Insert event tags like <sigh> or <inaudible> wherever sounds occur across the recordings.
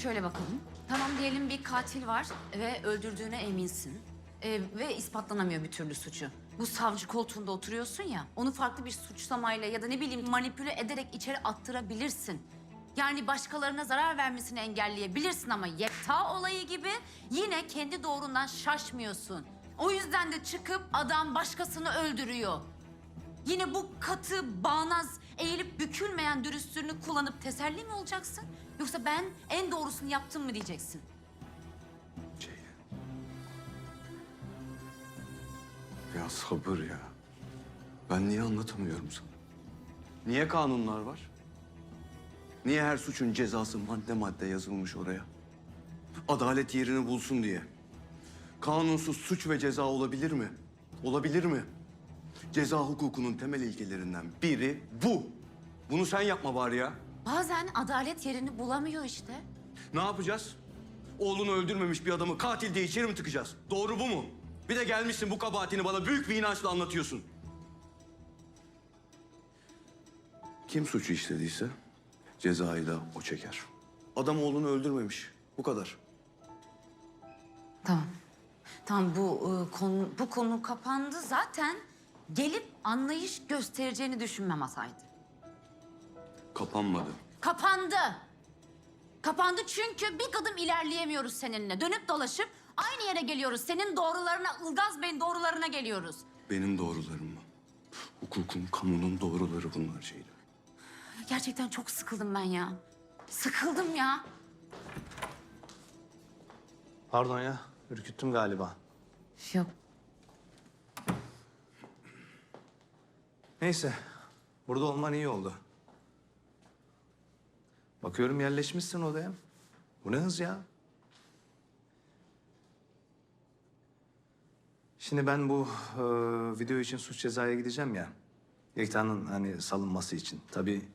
şöyle bakalım. Tamam diyelim bir katil var ve öldürdüğüne eminsin. Ee, ve ispatlanamıyor bir türlü suçu. Bu savcı koltuğunda oturuyorsun ya, onu farklı bir suçlamayla ya da ne bileyim manipüle ederek içeri attırabilirsin. Yani başkalarına zarar vermesini engelleyebilirsin ama Yekta olayı gibi yine kendi doğrundan şaşmıyorsun. O yüzden de çıkıp adam başkasını öldürüyor. Yine bu katı, bağnaz, eğilip bükülmeyen dürüstlüğünü kullanıp teselli mi olacaksın? Yoksa ben en doğrusunu yaptım mı diyeceksin? Ceylin. Ya sabır ya. Ben niye anlatamıyorum sana? Niye kanunlar var? Niye her suçun cezası madde madde yazılmış oraya? Adalet yerini bulsun diye. Kanunsuz suç ve ceza olabilir mi? Olabilir mi? Ceza hukukunun temel ilkelerinden biri bu. Bunu sen yapma bari ya. Bazen adalet yerini bulamıyor işte. Ne yapacağız? Oğlunu öldürmemiş bir adamı katil diye içeri mi tıkacağız? Doğru bu mu? Bir de gelmişsin bu kabahatini bana büyük bir inançla anlatıyorsun. Kim suçu işlediyse cezayı da o çeker. Adam oğlunu öldürmemiş. Bu kadar. Tamam. Tamam bu e, konu bu konu kapandı zaten. Gelip anlayış göstereceğini düşünmem hataydı. Kapanmadı. Kapandı. Kapandı çünkü bir adım ilerleyemiyoruz seninle. Dönüp dolaşıp aynı yere geliyoruz. Senin doğrularına, Ilgaz Bey'in doğrularına geliyoruz. Benim doğrularım mı? Hukukun, kanunun doğruları bunlar Ceylan. Gerçekten çok sıkıldım ben ya. Sıkıldım ya. Pardon ya, ürküttüm galiba. Yok. Neyse, burada olman iyi oldu. Bakıyorum yerleşmişsin odaya. Bu ne hız ya? Şimdi ben bu e, video için suç cezaya gideceğim ya. Yekta'nın hani salınması için. Tabii...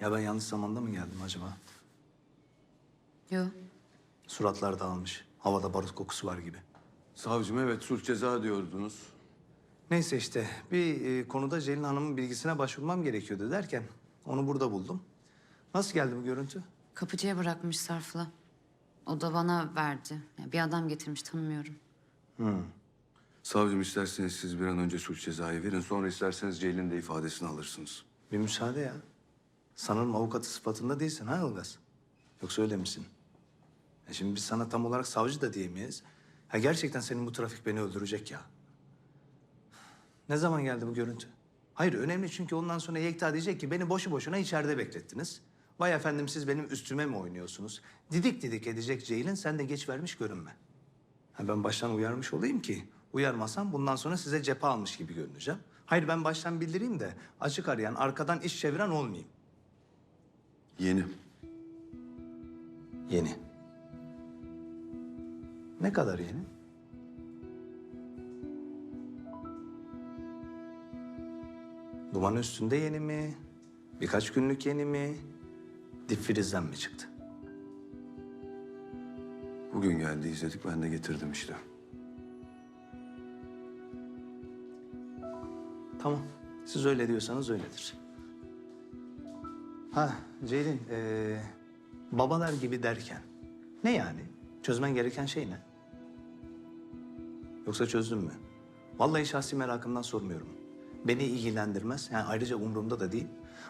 Ya ben yanlış zamanda mı geldim acaba? Yok. Suratlar dağılmış. Havada barut kokusu var gibi. Savcım evet suç ceza diyordunuz. Neyse işte bir e, konuda Celin Hanım'ın bilgisine başvurmam gerekiyordu derken onu burada buldum. Nasıl geldi bu görüntü? Kapıcıya bırakmış Sarf'la. O da bana verdi. Ya bir adam getirmiş tanımıyorum. Savcım isterseniz siz bir an önce suç cezayı verin. Sonra isterseniz Ceylin de ifadesini alırsınız. Bir müsaade ya. Sanırım avukatı sıfatında değilsin ha Ilgaz? Yoksa öyle misin? Ya şimdi biz sana tam olarak savcı da diyemeyiz. Ha gerçekten senin bu trafik beni öldürecek ya. Ne zaman geldi bu görüntü? Hayır önemli çünkü ondan sonra Yekta diyecek ki beni boşu boşuna içeride beklettiniz. Vay efendim siz benim üstüme mi oynuyorsunuz? Didik didik edecek Ceylin sen de geç vermiş görünme. Ha ben baştan uyarmış olayım ki uyarmasam bundan sonra size cephe almış gibi görüneceğim. Hayır ben baştan bildireyim de açık arayan arkadan iş çeviren olmayayım. Yeni. Yeni. Ne kadar yeni? Duman üstünde yeni mi? Birkaç günlük yeni mi? Dip frizden mi çıktı? Bugün geldi izledik ben de getirdim işte. Tamam. Siz öyle diyorsanız öyledir. Ha Ceylin, ee, babalar gibi derken ne yani? Çözmen gereken şey ne? Yoksa çözdün mü? Vallahi şahsi merakımdan sormuyorum. Beni ilgilendirmez. Yani ayrıca umurumda da değil.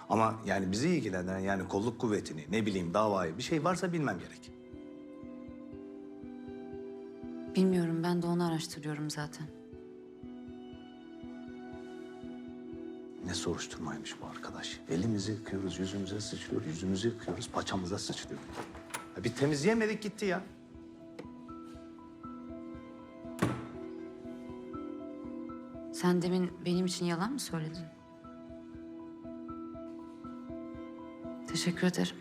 Ama yani bizi ilgilendiren yani kolluk kuvvetini, ne bileyim davayı bir şey varsa bilmem gerek. Bilmiyorum ben de onu araştırıyorum zaten. Ne soruşturmaymış bu arkadaş. Elimizi yıkıyoruz, yüzümüze sıçrıyor, yüzümüzü yıkıyoruz, paçamıza sıçrıyor. Ya bir temizleyemedik gitti ya. Sen demin benim için yalan mı söyledin? Teşekkür ederim.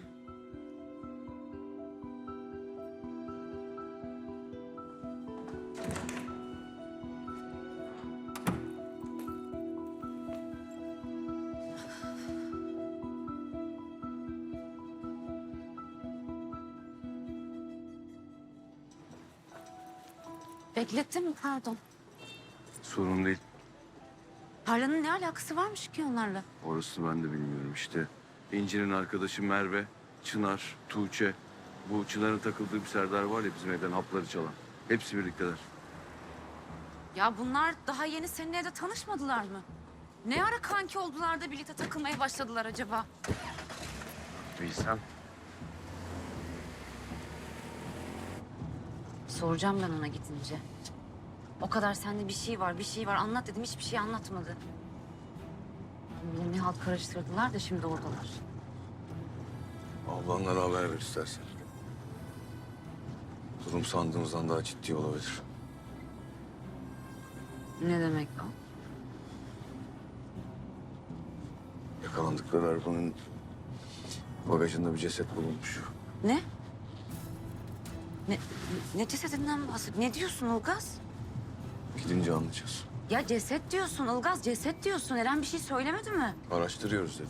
Beklettim mi? Pardon. Sorun değil. Parlanın ne alakası varmış ki onlarla? Orası ben de bilmiyorum işte. İnci'nin arkadaşı Merve, Çınar, Tuğçe. Bu Çınar'ın takıldığı bir Serdar var ya bizim evden hapları çalan. Hepsi birlikteler. Ya bunlar daha yeni senin evde tanışmadılar mı? Ne ara kanki oldular da birlikte takılmaya başladılar acaba? Bilsem. Soracağım ben ona gidince. O kadar sende bir şey var, bir şey var. Anlat dedim, hiçbir şey anlatmadı. Yine ne halt karıştırdılar da şimdi oradalar. Ablanlara haber ver istersen. Durum sandığımızdan daha ciddi olabilir. Ne demek o? Yakalandıkları arabanın bagajında bir ceset bulunmuş. Ne? Ne, ne cesedinden bahsediyorsun? Ne diyorsun Ilgaz? Gidince anlayacağız. Ya ceset diyorsun Ilgaz, ceset diyorsun. Eren bir şey söylemedi mi? Araştırıyoruz dedi.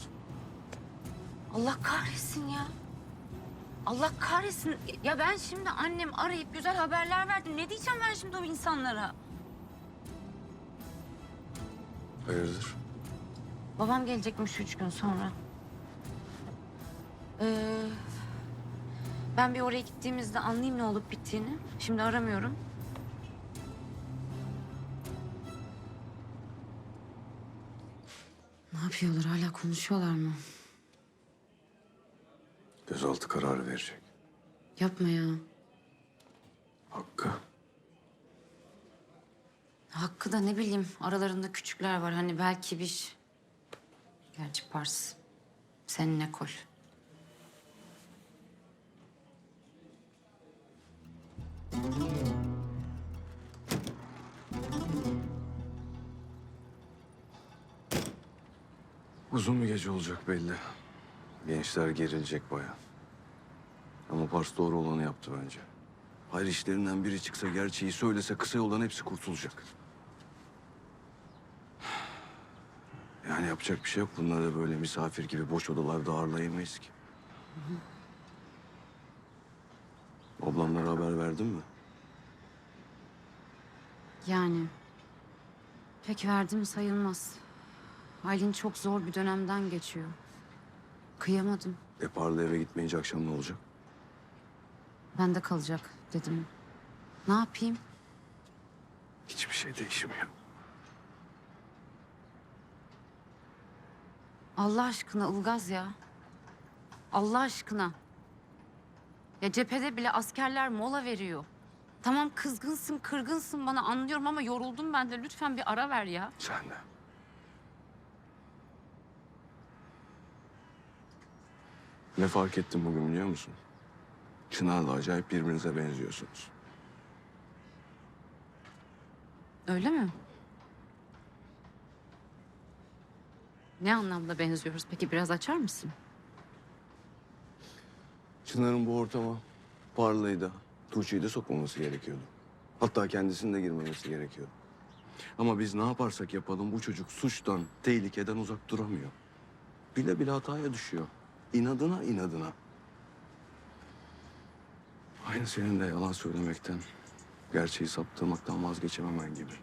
Allah kahretsin ya. Allah kahretsin. Ya ben şimdi annem arayıp güzel haberler verdim. Ne diyeceğim ben şimdi o insanlara? Hayırdır? Babam gelecekmiş üç gün sonra. Ee, ben bir oraya gittiğimizde anlayayım ne olup bittiğini. Şimdi aramıyorum. Yapıyorlar? Hala konuşuyorlar mı? Gözaltı kararı verecek. Yapma ya. Hakkı. Hakkı da ne bileyim aralarında küçükler var. Hani belki bir... Gerçi Pars. Seninle kol. Uzun bir gece olacak belli. Gençler gerilecek baya. Ama Pars doğru olanı yaptı bence. Hayır işlerinden biri çıksa gerçeği söylese kısa yoldan hepsi kurtulacak. Yani yapacak bir şey yok. Bunları böyle misafir gibi boş odalarda ağırlayamayız ki. Ablamlara haber verdin mi? Yani pek verdim sayılmaz. Aylin çok zor bir dönemden geçiyor. Kıyamadım. Deparla eve gitmeyince akşam ne olacak? Bende kalacak dedim. Ne yapayım? Hiçbir şey değişmiyor. Allah aşkına Ilgaz ya. Allah aşkına. Ya cephede bile askerler mola veriyor. Tamam kızgınsın, kırgınsın bana anlıyorum ama yoruldum ben de. Lütfen bir ara ver ya. Sen de. Ne fark ettim bugün biliyor musun? Çınar'la acayip birbirinize benziyorsunuz. Öyle mi? Ne anlamda benziyoruz peki biraz açar mısın? Çınar'ın bu ortama Parla'yı da Tuğçe'yi de sokmaması gerekiyordu. Hatta kendisinin de girmemesi gerekiyordu. Ama biz ne yaparsak yapalım bu çocuk suçtan, tehlikeden uzak duramıyor. Bile bile hataya düşüyor. İnadına inadına. Aynı senin de yalan söylemekten, gerçeği saptırmaktan vazgeçememen gibi.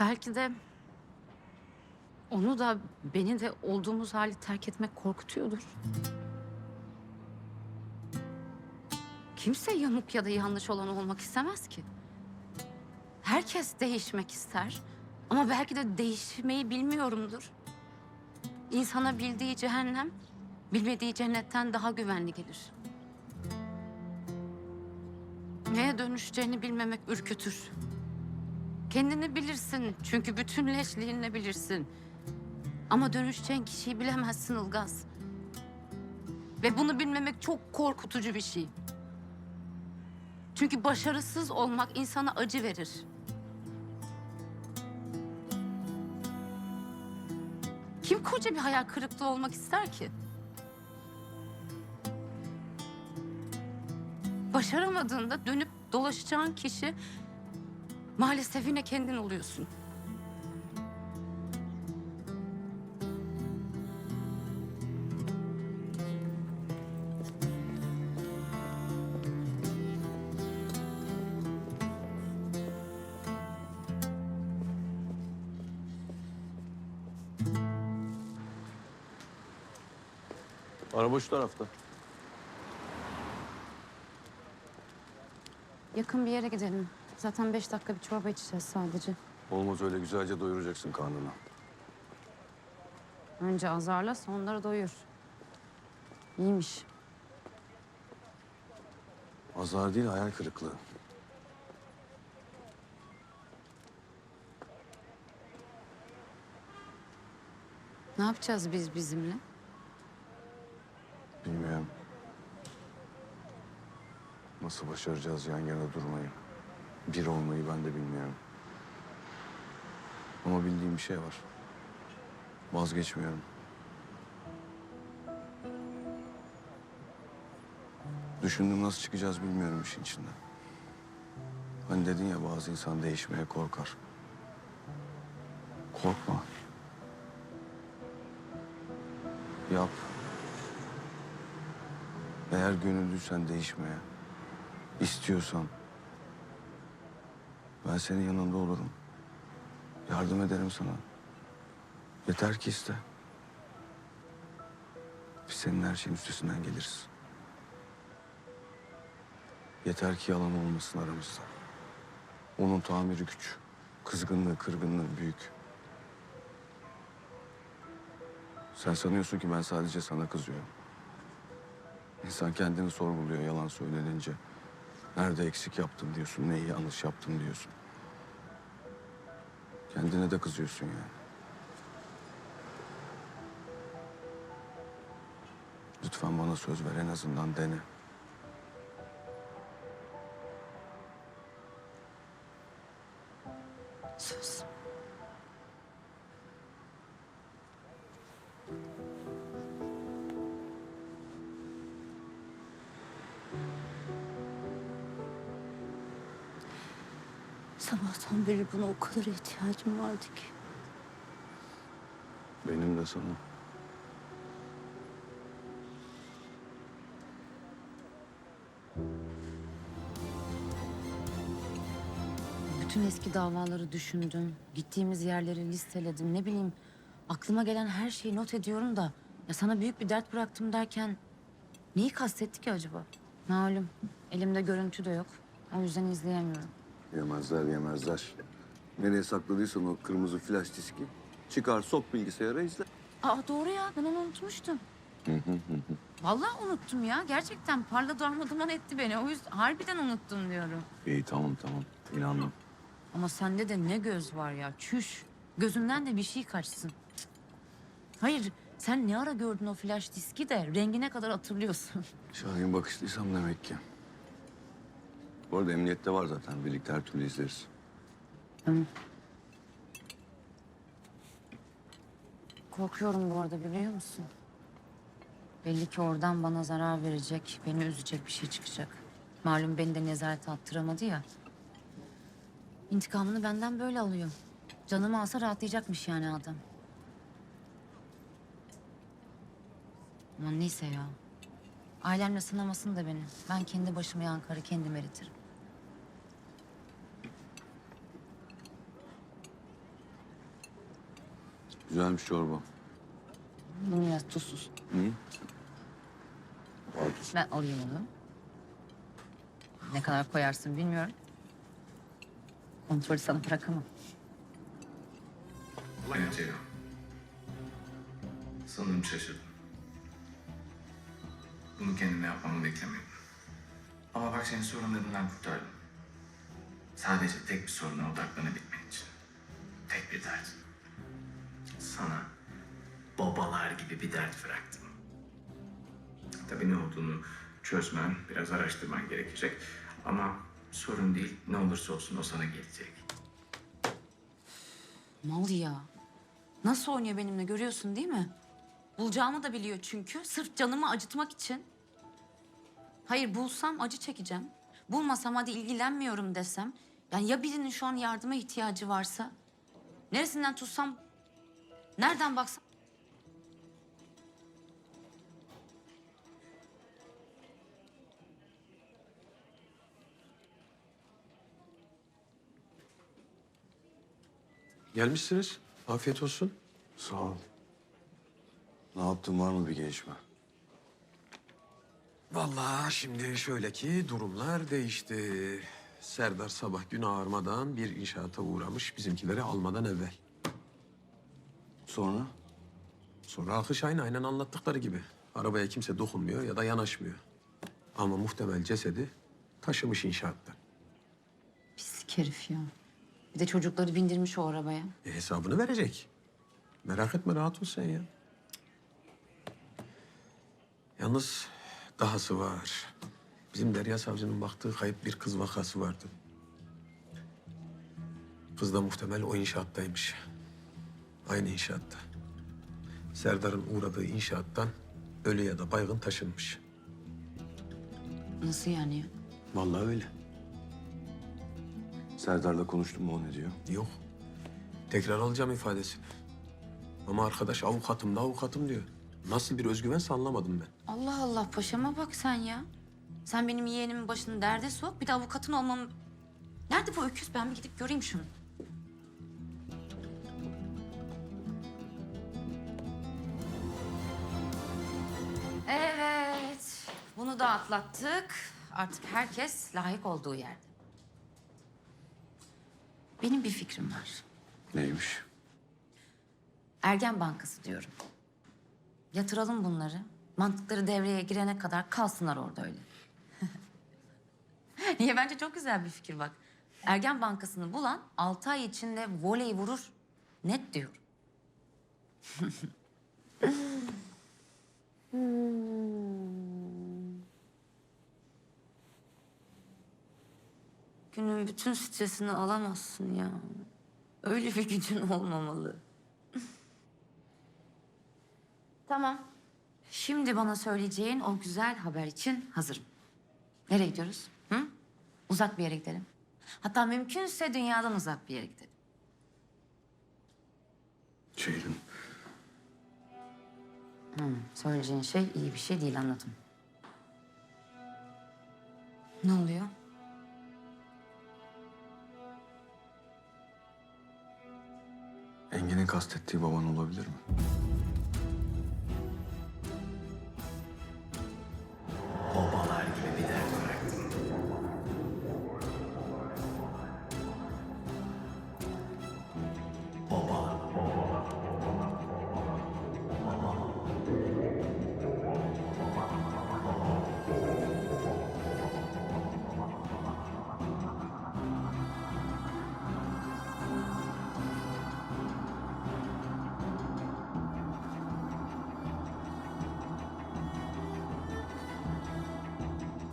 Belki de onu da beni de olduğumuz hali terk etmek korkutuyordur. Kimse yamuk ya da yanlış olan olmak istemez ki. Herkes değişmek ister. Ama belki de değişmeyi bilmiyorumdur. İnsana bildiği cehennem, bilmediği cennetten daha güvenli gelir. Neye dönüşeceğini bilmemek ürkütür. Kendini bilirsin çünkü bütünleşliğinle bilirsin. Ama dönüşeceğin kişiyi bilemezsin Ilgaz. Ve bunu bilmemek çok korkutucu bir şey. Çünkü başarısız olmak insana acı verir. Koca bir hayal kırıklığı olmak ister ki? Başaramadığında dönüp dolaşacağın kişi maalesef yine kendin oluyorsun. Araba şu tarafta. Yakın bir yere gidelim. Zaten beş dakika bir çorba içeceğiz sadece. Olmaz öyle güzelce doyuracaksın karnını. Önce azarla sonra doyur. İyiymiş. Azar değil hayal kırıklığı. Ne yapacağız biz bizimle? Bilmiyorum. Nasıl başaracağız yan yana durmayı? Bir olmayı ben de bilmiyorum. Ama bildiğim bir şey var. Vazgeçmiyorum. Düşündüm nasıl çıkacağız bilmiyorum işin içinden. Hani dedin ya bazı insan değişmeye korkar. Korkma. Yap. Eğer gönüllüysen değişmeye, istiyorsan ben senin yanında olurum. Yardım ederim sana. Yeter ki iste. Biz senin her şeyin üstesinden geliriz. Yeter ki yalan olmasın aramızda. Onun tamiri güç. Kızgınlığı, kırgınlığı büyük. Sen sanıyorsun ki ben sadece sana kızıyorum. İnsan kendini sorguluyor yalan söylenince. Nerede eksik yaptım diyorsun, neyi yanlış yaptım diyorsun. Kendine de kızıyorsun yani. Lütfen bana söz ver en azından dene. Sabahtan beri buna o kadar ihtiyacım vardı ki. Benim de sana. Bütün eski davaları düşündüm. Gittiğimiz yerleri listeledim. Ne bileyim aklıma gelen her şeyi not ediyorum da... ...ya sana büyük bir dert bıraktım derken... ...neyi kastetti ki acaba? Malum elimde görüntü de yok. O yüzden izleyemiyorum. Yemezler yemezler. Nereye sakladıysan o kırmızı flash diski çıkar sok bilgisayara izle. Aa doğru ya ben onu unutmuştum. Vallahi unuttum ya. Gerçekten parla darmaduman etti beni. O yüzden harbiden unuttum diyorum. İyi tamam tamam inandım. Ama sende de ne göz var ya. Çüş. Gözünden de bir şey kaçsın. Cık. Hayır sen ne ara gördün o flash diski de rengine kadar hatırlıyorsun. Şahin bakışlıysam demek ki. Bu arada emniyette var zaten. Birlikte her türlü izleriz. Korkuyorum bu arada biliyor musun? Belli ki oradan bana zarar verecek, beni üzecek bir şey çıkacak. Malum beni de nezarete attıramadı ya. İntikamını benden böyle alıyor. Canımı alsa rahatlayacakmış yani adam. Aman neyse ya. Ailemle sınamasın da beni. Ben kendi başıma yankarı kendim eritirim. Güzelmiş çorba. Bunu biraz tuzsuz. Hı? Ben alayım onu. Ne kadar koyarsın bilmiyorum. Kontrolü sana bırakamam. Ulan Ceylan. Sanırım şaşırdım. Bunu kendime yapmamı beklemiyordum. Ama bak seni sorunlarından kurtardım. Sadece tek bir soruna odaklanabilmen için. Tek bir dert. Sana babalar gibi bir dert bıraktım. Tabii ne olduğunu çözmen, biraz araştırman gerekecek. Ama sorun değil, ne olursa olsun o sana gelecek. Mal ya. Nasıl oynuyor benimle görüyorsun değil mi? Bulacağımı da biliyor çünkü. Sırf canımı acıtmak için. Hayır bulsam acı çekeceğim. Bulmasam hadi ilgilenmiyorum desem. Yani ya birinin şu an yardıma ihtiyacı varsa? Neresinden tutsam? Nereden baksam? Gelmişsiniz. Afiyet olsun. Sağ ol. Ne yaptın var mı bir gelişme? Vallahi şimdi şöyle ki durumlar değişti. Serdar sabah gün ağarmadan bir inşaata uğramış bizimkileri almadan evvel. Sonra? Sonra akış aynı aynen anlattıkları gibi. Arabaya kimse dokunmuyor ya da yanaşmıyor. Ama muhtemel cesedi taşımış inşaattan. Pislik herif ya. Bir de çocukları bindirmiş o arabaya. E, hesabını verecek. Merak etme rahat ol sen ya. Yalnız dahası var. Bizim Derya Savcı'nın baktığı kayıp bir kız vakası vardı. Kız da muhtemel o inşaattaymış. Aynı inşaatta. Serdar'ın uğradığı inşaattan ölü ya da baygın taşınmış. Nasıl yani ya? Vallahi öyle. Serdar'la konuştum mu o ne diyor? Yok. Tekrar alacağım ifadesini. Ama arkadaş avukatım da avukatım diyor. Nasıl bir özgüvense anlamadım ben. Allah Allah paşama bak sen ya. Sen benim yeğenimin başını derde sok. Bir de avukatın olmam... Nerede bu öküz? Ben bir gidip göreyim şunu. Bunu da atlattık. Artık herkes layık olduğu yerde. Benim bir fikrim var. Neymiş? Ergen Bankası diyorum. Yatıralım bunları. Mantıkları devreye girene kadar kalsınlar orada öyle. <laughs> Niye? Bence çok güzel bir fikir bak. Ergen Bankası'nı bulan altı ay içinde voley vurur. Net diyorum. <laughs> <laughs> Günün bütün stresini alamazsın ya. Öyle bir gücün olmamalı. Tamam. Şimdi bana söyleyeceğin o güzel haber için hazırım. Nereye gidiyoruz? Hı? Uzak bir yere gidelim. Hatta mümkünse dünyadan uzak bir yere gidelim. Ceylin. Söyleyeceğin şey iyi bir şey değil anladım. Ne oluyor? Engin'in kastettiği baban olabilir mi?